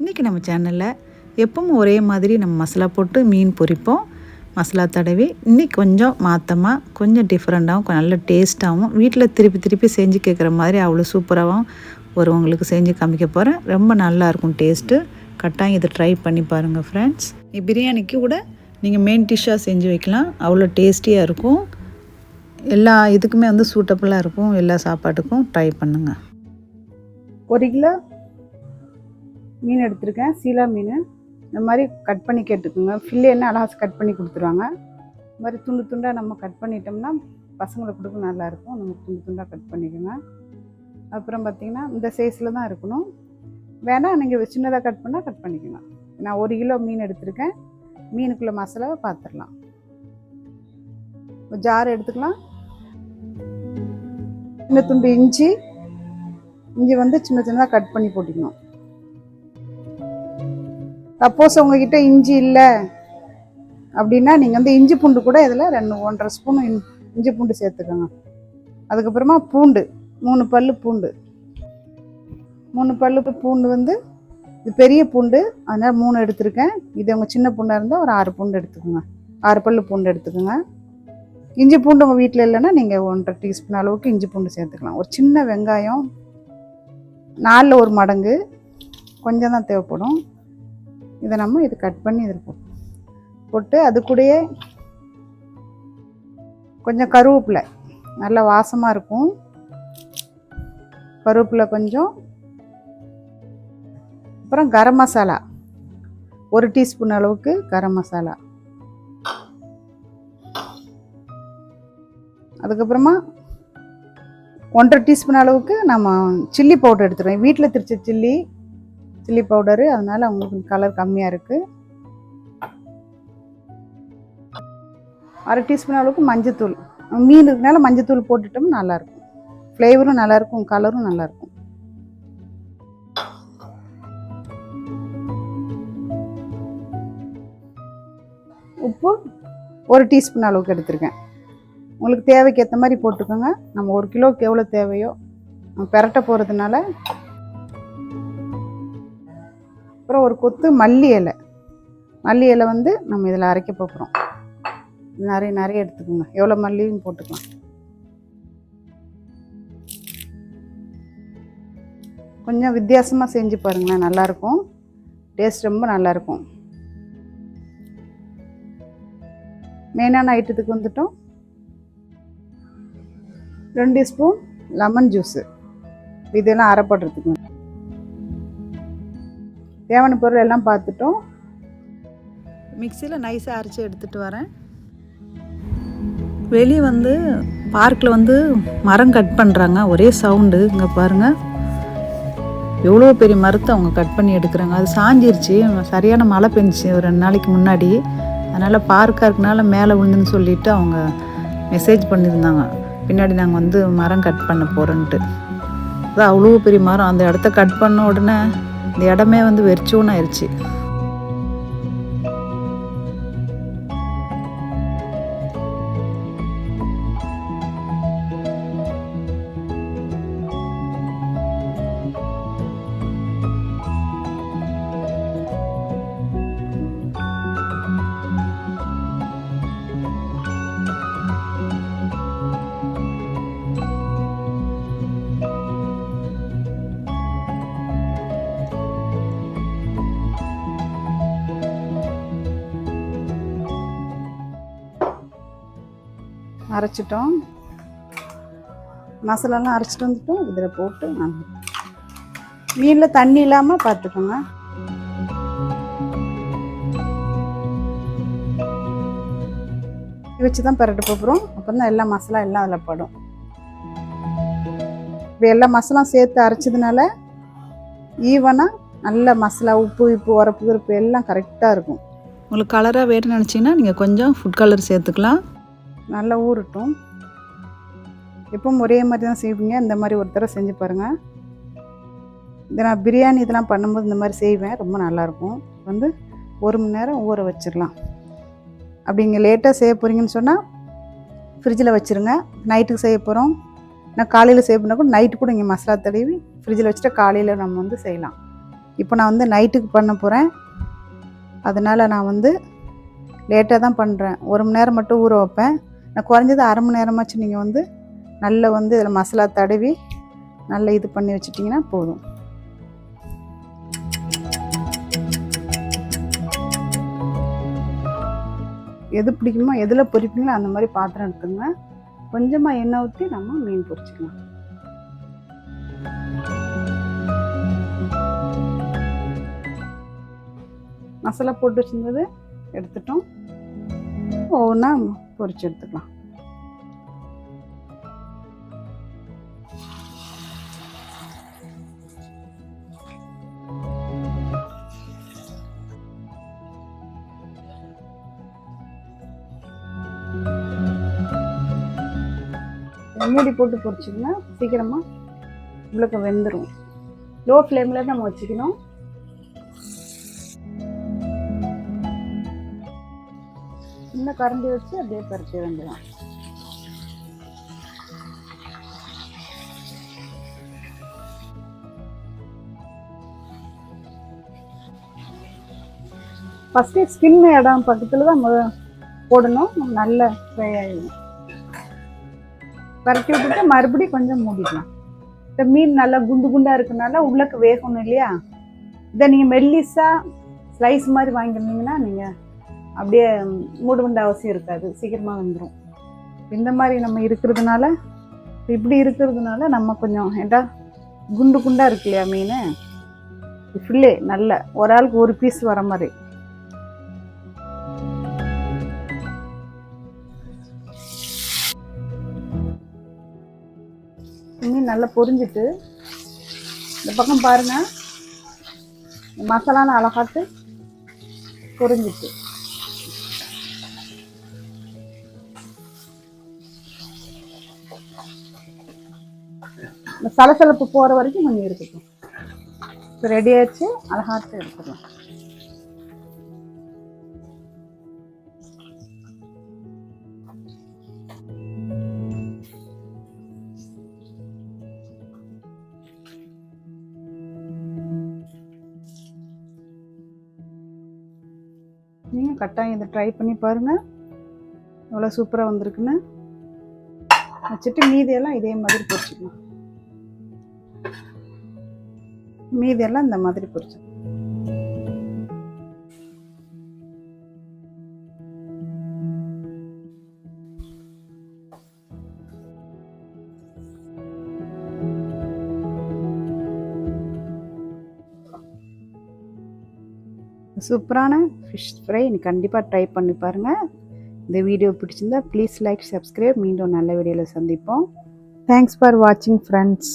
இன்றைக்கி நம்ம சேனலில் எப்பவும் ஒரே மாதிரி நம்ம மசாலா போட்டு மீன் பொரிப்போம். மசாலா தடவி இன்றைக்கி கொஞ்சம் மாற்றமாக கொஞ்சம் டிஃப்ரெண்ட்டாகவும் நல்ல டேஸ்ட்டாகவும் வீட்டில் திருப்பி திருப்பி செஞ்சு கேட்குற மாதிரி அவ்வளோ சூப்பராகவும் ஒரு உங்களுக்கு செஞ்சு காமிக்க போகிறேன் ரொம்ப நல்லாயிருக்கும் டேஸ்ட்டு கட்டாயம் இதை ட்ரை பண்ணி பாருங்கள் ஃப்ரெண்ட்ஸ் பிரியாணிக்கு கூட நீங்கள் மெயின் டிஷ்ஷாக செஞ்சு வைக்கலாம். அவ்வளோ டேஸ்டியாக இருக்கும். எல்லா இதுக்குமே வந்து சூட்டபுளாக இருக்கும். எல்லா சாப்பாட்டுக்கும் ட்ரை பண்ணுங்கள் ஒரு கிலோ மீன் எடுத்திருக்கேன். சீலா மீன். இந்த மாதிரி கட் பண்ணி கேட்டுக்குங்க. ஃபில்லு என்ன அழகாக கட் பண்ணி கொடுத்துருவாங்க. இந்த மாதிரி துண்டு துண்டாக நம்ம கட் பண்ணிட்டோம்னா பசங்களுக்கு கொடுக்க நல்லாயிருக்கும் நம்ம துண்டு துண்டாக கட் பண்ணிக்கோங்க. அப்புறம் பார்த்திங்கன்னா இந்த சைஸில் தான் இருக்கணும். வேணால் நீங்கள் சின்னதாக கட் பண்ணால் கட் பண்ணிக்கோங்க. நான் ஒரு கிலோ மீன் எடுத்திருக்கேன். மீனுக்குள்ளே மசாலாவை பார்த்துடலாம் ஜார் எடுத்துக்கலாம். சின்ன துண்டு இஞ்சி. இஞ்சி வந்து சின்ன சின்னதாக கட் பண்ணி போட்டுக்கணும். சப்போஸ் உங்ககிட்ட இஞ்சி இல்லை அப்படின்னா நீங்கள் வந்து இஞ்சி பூண்டு கூட இதில் ரெண்டு ஒன்றரை ஸ்பூன் இஞ்சி பூண்டு சேர்த்துக்கோங்க. அதுக்கப்புறமா பூண்டு மூணு பல் பூண்டு. மூணு பல் பூண்டு வந்து இது பெரிய பூண்டு அதனால் மூணு எடுத்திருக்கேன். இது உங்கள் சின்ன பூண்டாக இருந்தால் ஒரு ஆறு பூண்டு எடுத்துக்கோங்க. ஆறு பல்லு பூண்டு எடுத்துக்கோங்க. இஞ்சி பூண்டு உங்கள் வீட்டில் இல்லைன்னா நீங்கள் ஒன்றரை டீஸ்பூன் அளவுக்கு இஞ்சி பூண்டு சேர்த்துக்கலாம். ஒரு சின்ன வெங்காயம் நாலில் ஒரு மடங்கு கொஞ்சம் தான் தேவைப்படும். இதை நம்ம இது கட் பண்ணி இதில் போட்டு போட்டு அது கூடயே கொஞ்சம் கருவேப்பிலை நல்ல வாசமாக இருக்கும். கருவேப்பிலை கொஞ்சம் அப்புறம் கரம் மசாலா ஒரு டீஸ்பூன் அளவுக்கு கரம் மசாலா. அதுக்கப்புறமா ஒன்றரை டீஸ்பூன் அளவுக்கு நம்ம சில்லி பவுடர் எடுத்துருவோம் வீட்டில் திரிச்ச சில்லி சில்லி பவுடரு அதனால அவங்களுக்கு கலர் கம்மியாக இருக்குது அரை டீஸ்பூன் அளவுக்கு மஞ்சத்தூள். மீன் இருக்கனால மஞ்சத்தூள் போட்டுட்டோம்னா நல்லாயிருக்கும். ஃப்ளேவரும் நல்லாயிருக்கும் கலரும் நல்லாயிருக்கும். உப்பு ஒரு டீஸ்பூன் அளவுக்கு எடுத்திருக்கேன். உங்களுக்கு தேவைக்கு ஏற்ற மாதிரி போட்டுக்கோங்க. நம்ம ஒரு கிலோவுக்கு எவ்வளோ தேவையோ பெரட்ட போகிறதுனால அப்புறம் ஒரு கொத்து மல்லி இலை. மல்லி இலை வந்து நம்ம இதில் அரைக்க போகிறோம் நிறைய நிறைய எடுத்துக்கோங்க. எவ்வளோ மல்லியும் போட்டுக்கலாம். கொஞ்சம் வித்தியாசமாக செஞ்சு பாருங்களேன். நல்லாயிருக்கும். டேஸ்ட் ரொம்ப நல்லாயிருக்கும். மெயினான ஐட்டத்துக்கு வந்துட்டோம். ரெண்டு ஸ்பூன் லெமன் ஜூஸு. இதெல்லாம் அரைப்படுறதுக்கு. தேவையான பொருள் எல்லாம் பார்த்துட்டோம். மிக்சியில் நைஸாக அரைச்சி எடுத்துகிட்டு வரேன். வெளியே வந்து பார்க்கில் வந்து மரம் கட் பண்ணுறாங்க ஒரே சவுண்டு இங்கே பாருங்கள் எவ்வளோ பெரிய மரத்தை அவங்க கட் பண்ணி எடுக்கிறாங்க. அது சாஞ்சிருச்சு. சரியான மழை பெஞ்சிச்சு ஒரு ரெண்டு நாளைக்கு முன்னாடி. அதனால் பார்க்காக இருக்கனால மேலே விழுந்துன்னு சொல்லிட்டு அவங்க மெசேஜ் பண்ணியிருந்தாங்க. பின்னாடி நாங்கள் வந்து மரம் கட் பண்ண போகிறோன்ட்டு அது அவ்வளோ பெரிய மரம். அந்த இடத்த கட் பண்ண உடனே இந்த இடமே வந்து வெறிச்சோன்னு ஆயிடுச்சு அரைச்சிட்டோம். மசாலாலாம் அரைச்சிட்டு வந்துட்டோம். இதில் போட்டு நான் மீனில் தண்ணி இல்லாமல் பார்த்துக்கோங்க. வச்சு தான் பரட்டு போகிறோம் அப்போ தான் எல்லா மசாலா எல்லாம் அதில் படும். இப்போ எல்லா மசாலா சேர்த்து அரைச்சதுனால ஈவனாக நல்ல மசாலா உப்பு உப்பு உரப்பு கிருப்பு எல்லாம் கரெக்டாக இருக்கும். உங்களுக்கு கலராக வேணும்னு நினச்சிங்கன்னா நீங்கள் கொஞ்சம் ஃபுட் கலர் சேர்த்துக்கலாம். நல்லா ஊறட்டும். எப்பவும் ஒரே மாதிரி தான் செய்வீங்க. இந்த மாதிரி ஒரு தடவை செஞ்சு பாருங்கள் இதை நான் பிரியாணி இதெல்லாம் பண்ணும்போது இந்த மாதிரி செய்வேன். ரொம்ப நல்லாயிருக்கும் வந்து ஒரு மணி நேரம் ஊற வச்சிடலாம். அப்படிங்க லேட்டாக செய்ய போகிறீங்கன்னு சொன்னால் ஃப்ரிட்ஜில் வச்சுருங்க. நைட்டுக்கு செய்ய போகிறோம் நான் காலையில் செய்ய பண்ணால் கூட நைட்டு கூட இங்கே மசாலா தடவி ஃப்ரிட்ஜில் வச்சுட்டு காலையில் நம்ம வந்து செய்யலாம். இப்போ நான் வந்து நைட்டுக்கு பண்ண போகிறேன் அதனால் நான் வந்து லேட்டாக தான் பண்ணுறேன் ஒரு மணி நேரம் மட்டும் ஊற வைப்பேன். நான் குறைஞ்சது அரை மணி நேரமாச்சும் நீங்கள் வந்து நல்லா வந்து இதில் மசாலா தடவி நல்லா இது பண்ணி வச்சிட்டிங்கன்னா போதும். எது பிடிக்குமோ எதில் பொரிப்பீங்களோ அந்த மாதிரி பாத்திரம் எடுத்துங்க கொஞ்சமாக எண்ணெய் ஊற்றி நம்ம மீன் பொறிச்சிக்கலாம் மசாலா போட்டு வச்சிருந்தது எடுத்துட்டோம். ஒவ்வொன்றா பொரிச்சு எடுத்துக்கலாம். மூடி போட்டு பொறிச்சிங்கன்னா சீக்கிரமாக உங்களுக்கு வெந்துடும் லோ ஃப்ளேமில் நம்ம வச்சுக்கணும். சின்ன கரண்டி வச்சு அப்படியே பறிக்க வேண்டியதான் ஃபஸ்ட்டு ஸ்கின் இடம் பக்கத்தில் தான் போடணும். நல்ல ஃப்ரை ஆகிடும் பறக்கி விட்டுட்டு மறுபடியும் கொஞ்சம் மூடிக்கலாம் இந்த மீன் நல்லா குண்டு குண்டாக இருக்கனால உள்ளக்கு வேகணும் இல்லையா? இதை நீங்கள் மெல்லிஸாக ஸ்லைஸ் மாதிரி வாங்கியிருந்தீங்கன்னா நீங்கள் அப்படியே மூட அவசியம் இருக்காது. சீக்கிரமாக வந்துடும் இந்த மாதிரி நம்ம இருக்கிறதுனால இப்படி இருக்கிறதுனால நம்ம கொஞ்சம் ஏண்டா குண்டு குண்டாக இருக்கு இல்லையா மீன்? ஃபுல்லே நல்ல ஒரு ஆளுக்கு ஒரு பீஸ் வர மாதிரி. மீன் நல்லா பொரிஞ்சிட்டு இந்த பக்கம் பாருங்கள் மசாலான அழகாட்டு பொரிஞ்சிட்டு. இந்த சலசலப்பு போகிற வரைக்கும் கொஞ்சம் இருக்கட்டும். இப்போ ரெடி ஆச்சு அழகாட்டு எடுத்துக்கலாம். நீங்கள் கட்டாயம் இதை ட்ரை பண்ணி பாருங்கள் எவ்வளோ சூப்பராக வந்திருக்குன்னு. வச்சுட்டு மீதியெல்லாம் இதே மாதிரி பொரிச்சுக்கலாம் மீதியெல்லாம் இந்த மாதிரி பொரிச்சு சூப்பரான ஃபிஷ் ஃப்ரை நீ கண்டிப்பாக ட்ரை பண்ணி பாருங்கள் இந்த வீடியோ பிடிச்சிருந்தா ப்ளீஸ் லைக் சப்ஸ்கிரைப் மீண்டும் நல்ல வீடியோவில் சந்திப்போம். தேங்க்ஸ் ஃபார் வாட்சிங் ஃப்ரெண்ட்ஸ்